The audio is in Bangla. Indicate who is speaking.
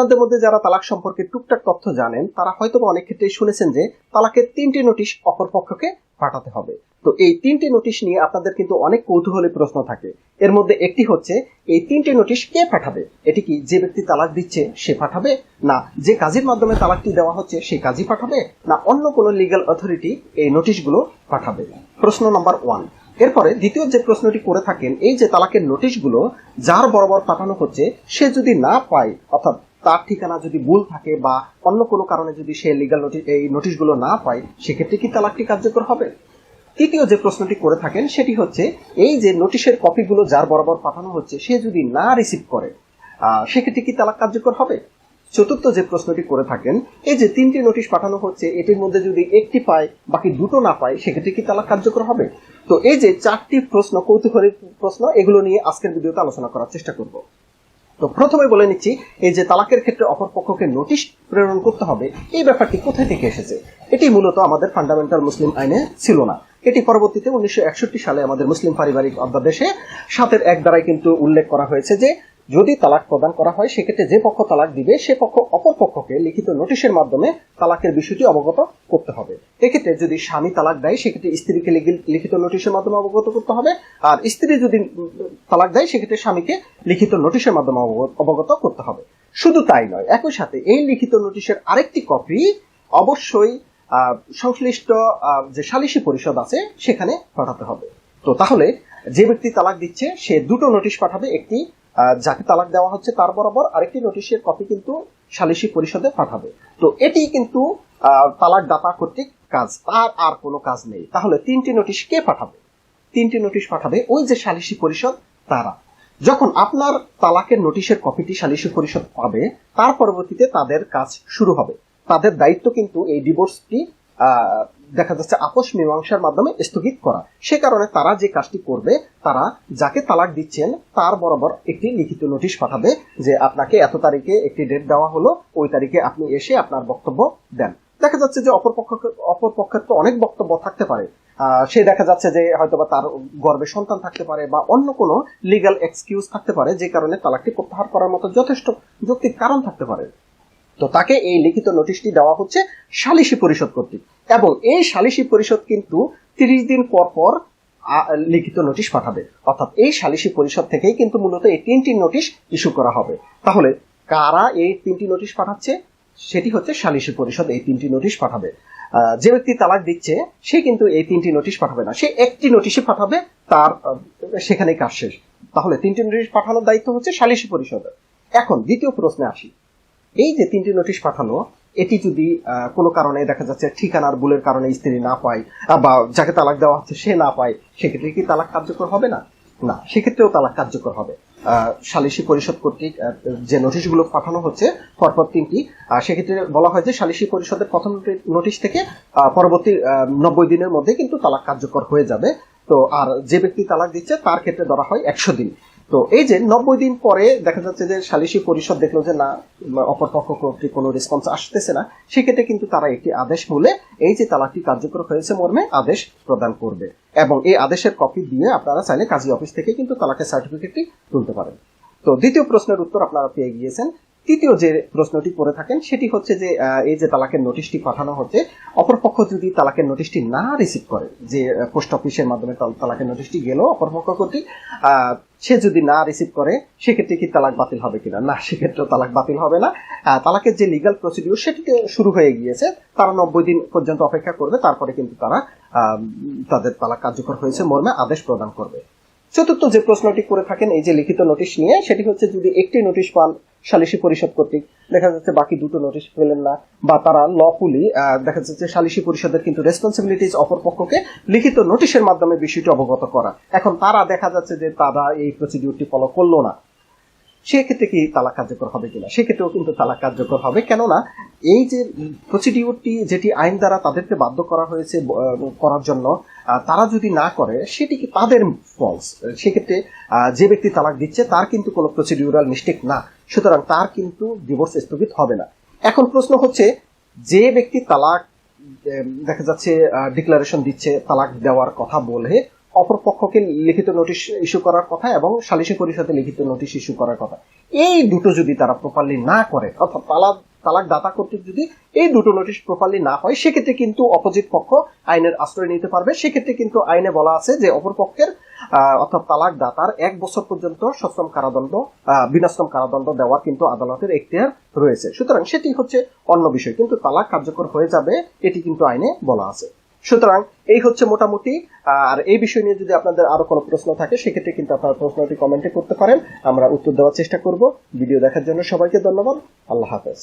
Speaker 1: আপনাদের মধ্যে যারা তালাক সম্পর্কে টুকটাক তথ্য জানেন, তারা হয়তো অনেক ক্ষেত্রেই শুনেছেন যে তালাকের তিনটি নোটিশ অপর পক্ষকে পাঠাতে হবে। তো এই তিনটি নোটিশ নিয়ে আপনাদের কিন্তু অনেক কৌতূহলী প্রশ্ন থাকে। এর মধ্যে একটি হচ্ছে, এই তিনটি নোটিশ কে পাঠাবে? এটি কি যে ব্যক্তি তালাক দিচ্ছে সে পাঠাবে? না, যে কাজের মাধ্যমে তালাকটি দেওয়া হচ্ছে সেই কাজই পাঠাবে? না, অন্য কোনো লিগ্যাল অথরিটি এই নোটিশগুলো পাঠাবে? প্রশ্ন নাম্বার ওয়ান। এরপরে দ্বিতীয় যে প্রশ্নটি করে থাকেন, এই যে তালাকের নোটিশগুলো, যার বরাবর পাঠানো হচ্ছে, সে যদি না পায়, অর্থাৎ তার ঠিকানা যদি ভুল থাকে বা অন্য কোনো কারণে যদি সে লিগাল নোটিশ এই নোটিশগুলো না পায়, সেক্ষেত্রে কি তালাকটি কার্যকর হবে? তৃতীয় যে প্রশ্নটি করে থাকেন, সেটি হচ্ছে, এই যে নোটিশের কপিগুলো যার বরাবর পাঠানো হচ্ছে, সে যদি না রিসিভ করে সেক্ষেত্রে কি তালাক কার্যকর হবে? চতুর্থ যে প্রশ্নটি করে থাকেন, এই যে তিনটি নোটিশ পাঠানো হচ্ছে, এটির মধ্যে যদি একটি পায়, বাকি দুটো না পায়, সেক্ষেত্রে কি তালাক কার্যকর হবে? তো এই যে চারটি প্রশ্ন, কৌতূহলী প্রশ্ন, এগুলো নিয়ে আজকের ভিডিওতে আলোচনা করার চেষ্টা করব। তো প্রথমে বলে নিচ্ছি, এই যে তালাকের ক্ষেত্রে অপর পক্ষকে নোটিশ প্রেরণ করতে হবে, এই ব্যাপারটি কোথায় থেকে এসেছে? এটি মূলত আমাদের ফান্ডামেন্টাল মুসলিম আইনে ছিল না। এটি পরবর্তীতে উনিশশো একষট্টি সালে আমাদের মুসলিম পারিবারিক অধ্যাদেশে সাতের এক দ্বারাই কিন্তু উল্লেখ করা হয়েছে যে যদি তালাক প্রদান করা হয়, সেক্ষেত্রে যে পক্ষ তালাক দিবে, সে পক্ষ অপর পক্ষকে লিখিত নোটিশের মাধ্যমে তালাকের বিষয়টি অবগত করতে হবে। এক্ষেত্রে যদি স্বামী তালাক দেয়, সেক্ষেত্রে স্ত্রীকে লিখিত নোটিশের মাধ্যমে অবগত করতে হবে। আর স্ত্রী যদি তালাক দেয়, সেক্ষেত্রে স্বামীকে লিখিত নোটিশের মাধ্যমে অবগত- করতে হবে। শুধু তাই নয়, একই সাথে এই লিখিত নোটিশের আরেকটি কপি অবশ্যই সংশ্লিষ্ট যে সালিসি পরিষদ আছে, সেখানে পাঠাতে হবে। তো তাহলে যে ব্যক্তি তালাক দিচ্ছে, সে দুটো নোটিশ পাঠাবে, একটি যাকে তালাক দেওয়া হচ্ছে তার বরাবর আরেকটি নোটিশের কপি কিন্তু সালিসি পরিষদে পাঠাবে। তো এটি কিন্তু তালাক দাতা কর্তৃক কাজ। তার আর কোনো কাজ নেই। তাহলে তিনটি নোটিশ কে পাঠাবে? তিনটি নোটিশ পাঠাবে ওই যে সালিসি পরিষদ, তারা। যখন আপনার তালাকের নোটিশের কপিটি সালিসি পরিষদ পাবে, তার পরবর্তীতে তাদের কাজ শুরু হবে। তাদের দায়িত্ব কিন্তু এই ডিভোর্সটি দেখা যাচ্ছে আপোষ মীমাংসার মাধ্যমে স্থগিত করা। সে কারণে তারা যে কাজটি করবে, তারা যাকে তালাক দিচ্ছেন, তার বরাবর একটি লিখিত নোটিশ পাঠাবে যে আপনাকে এত তারিখে একটি ডেট দেওয়া হলো, ওই তারিখে আপনি এসে আপনার বক্তব্য দেন। দেখা যাচ্ছে যে অপর পক্ষ অপর পক্ষের তো অনেক বক্তব্য থাকতে পারে। সে দেখা যাচ্ছে যে হয়তোবা তার গর্বে সন্তান থাকতে পারে বা অন্য কোনো লিগ্যাল এক্সকিউজ থাকতে পারে, যে কারণে তালাকটি প্রত্যাহার করার মতো যথেষ্ট যৌক্তিক কারণ থাকতে পারে। তো তাকে এই লিখিত নোটিশটি দেওয়া হচ্ছে সালিসি পরিষদ কর্তৃক। এবং এই সালিসি পরিষদ কিন্তু তিরিশ দিন পর পর লিখিত নোটিশ পাঠাবে। অর্থাৎ এই সালিসি পরিষদ থেকেই কিন্তু মূলত এই তিনটি নোটিশ ইস্যু করা হবে। তাহলে কারা এই তিনটি নোটিশ পাঠাচ্ছে? সেটি হচ্ছে সালিসি পরিষদ এই তিনটি নোটিশ পাঠাবে। যে ব্যক্তি তালাক দিচ্ছে, সে কিন্তু এই তিনটি নোটিশ পাঠাবে না। সে একটি নোটিশে পাঠাবে, তার সেখানেই কাজ শেষ। তাহলে তিনটি নোটিশ পাঠানোর দায়িত্ব হচ্ছে সালিসি পরিষদের। এখন দ্বিতীয় প্রশ্নে আসি। এই যে তিনটি নোটিশ পাঠানো, এটি যদি কোনো কারণে দেখা যাচ্ছে ঠিকানার ভুলের কারণে স্ত্রী না পায় বা যাকে তালাক দেওয়া হচ্ছে সে না পায়, সেক্ষেত্রে কি তালাক কার্যকর হবে না? না, সেক্ষেত্রেও তালাক কার্যকর হবে। সালিসি পরিষদ কর্তৃক যে নোটিশগুলো পাঠানো হচ্ছে, পরপর তিনটি সেক্ষেত্রে বলা হয় যে সালিসি পরিষদের প্রথম নোটিশ থেকে পরবর্তী নব্বই দিনের মধ্যে কিন্তু তালাক কার্যকর হয়ে যাবে। তো, আর যে ব্যক্তি তালাক দিচ্ছে, তার ক্ষেত্রে ধরা হয় একশো দিন। তো এই যে নব্বই দিন পরে দেখা যাচ্ছে যে সালিসি পরিষদ দেখল যে না অপর পক্ষ কর্তৃক কোনো রেসপন্স আসতেছে না, সেক্ষেত্রে কিন্তু তারা একটি আদেশ বলে এই যে তালাকটি কার্যকর হয়েছে মর্মে আদেশ প্রদান করবে। এবং এই আদেশের কপি দিয়ে আপনারা চাইলে কাজী অফিস থেকে কিন্তু তালাকের সার্টিফিকেটটি তুলতে পারেন। তো দ্বিতীয় প্রশ্নের উত্তর আপনারা পেয়ে গিয়েছেন। তৃতীয় যে প্রশ্নটি করে থাকেন, সেটি হচ্ছে যে এই যে তালাকের নোটিশটি পাঠানো হচ্ছে, অপরপক্ষ যদি তালাকের নোটিশটি না রিসিভ করে, যে পোস্ট অফিসের মাধ্যমে তাল- তালাকের নোটিশটি গেল অপরপক্ষ কর্তৃক সে যদি না রিসিভ করে, সেক্ষেত্রে কি তালাক বাতিল হবে কিনা? না সেক্ষেত্রে তালাক বাতিল হবে না। তালাকের যে লিগাল প্রসিডিউর সেটিতে শুরু হয়ে গিয়েছে। তারা নব্বই দিন পর্যন্ত অপেক্ষা করবে, তারপরে কিন্তু তারা তাদের তালাক কার্যকর হয়েছে মর্মে আদেশ প্রদান করবে। চতুর্থ যে প্রশ্নটি করে থাকেন, এই যে লিখিত নোটিশ নিয়ে, সেটি হচ্ছে যদি একটি নোটিশ পান সালিসি পরিষদ কর্তৃক, দেখা যাচ্ছে বাকি দুটো নোটিশ পেলেন না, বা তারা লফুলি দেখা যাচ্ছে সালিসি পরিষদের কিন্তু রেসপন্সিবিলিটিস অপর পক্ষকে লিখিত নোটিশের মাধ্যমে বিষয়টি অবগত করা। এখন তারা দেখা যাচ্ছে যে তারা এই প্রসিডিউরটি ফলো করল না। সেক্ষেত্রে কি তালাক কার্যকর হবে কিনা? সেক্ষেত্রেও কিন্তু তালাক কার্যকর হবে। কেননা এই যে প্রসিডিউরটি যেটি আইন দ্বারা তাদেরকে বাধ্য করা হয়েছে করার জন্য তারা যদি না করে, সেটি কি তাদের ফলস সেক্ষেত্রে যে ব্যক্তি তালাক দিচ্ছে, তার কিন্তু কোনো প্রসিডিউরাল মিস্টেক না। সুতরাং তার কিন্তু ডিভোর্স স্থগিত হবে না। এখন প্রশ্ন হচ্ছে, যে ব্যক্তি তালাক দেখা যাচ্ছে ডিক্লারেশন দিচ্ছে, তালাক দেওয়ার কথা বলে, অপর পক্ষকে লিখিত নোটিশ ইস্যু করার কথা এবং সালিসি পরিষদে লিখিত নোটিশ ইস্যু করার কথা। এই দুটো যদি তারা প্রপারলি না করে, অর্থাৎ তালাক তালাক দাতা কর্তৃক যদি এই দুটো নোটিশ প্রপারলি না হয়, সেক্ষেত্রে কিন্তু অপোজিট পক্ষ আইনের আশ্রয় নিতে পারবে। সেক্ষেত্রে কিন্তু আইনে বলা আছে যে অপর পক্ষের অর্থাৎ তালাক দাতার এক বছর পর্যন্ত সশ্রম কারাদণ্ড বিনাশ্রম কারাদণ্ড দেওয়ার কিন্তু আদালতের এখতিয়ার রয়েছে। সুতরাং সেটি হচ্ছে অন্য বিষয়। কিন্তু তালাক কার্যকর হয়ে যাবে, এটি কিন্তু আইনে বলা আছে। সুতরাং এই হচ্ছে মোটামুটি, আর এই বিষয় নিয়ে যদি আপনাদের আরও কোনো প্রশ্ন থাকে, সেক্ষেত্রে কিন্তু আপনারা প্রশ্নটি কমেন্টে করতে পারেন। আমরা উত্তর দেওয়ার চেষ্টা করব। ভিডিও দেখার জন্য সবাইকে ধন্যবাদ। আল্লাহ হাফেজ।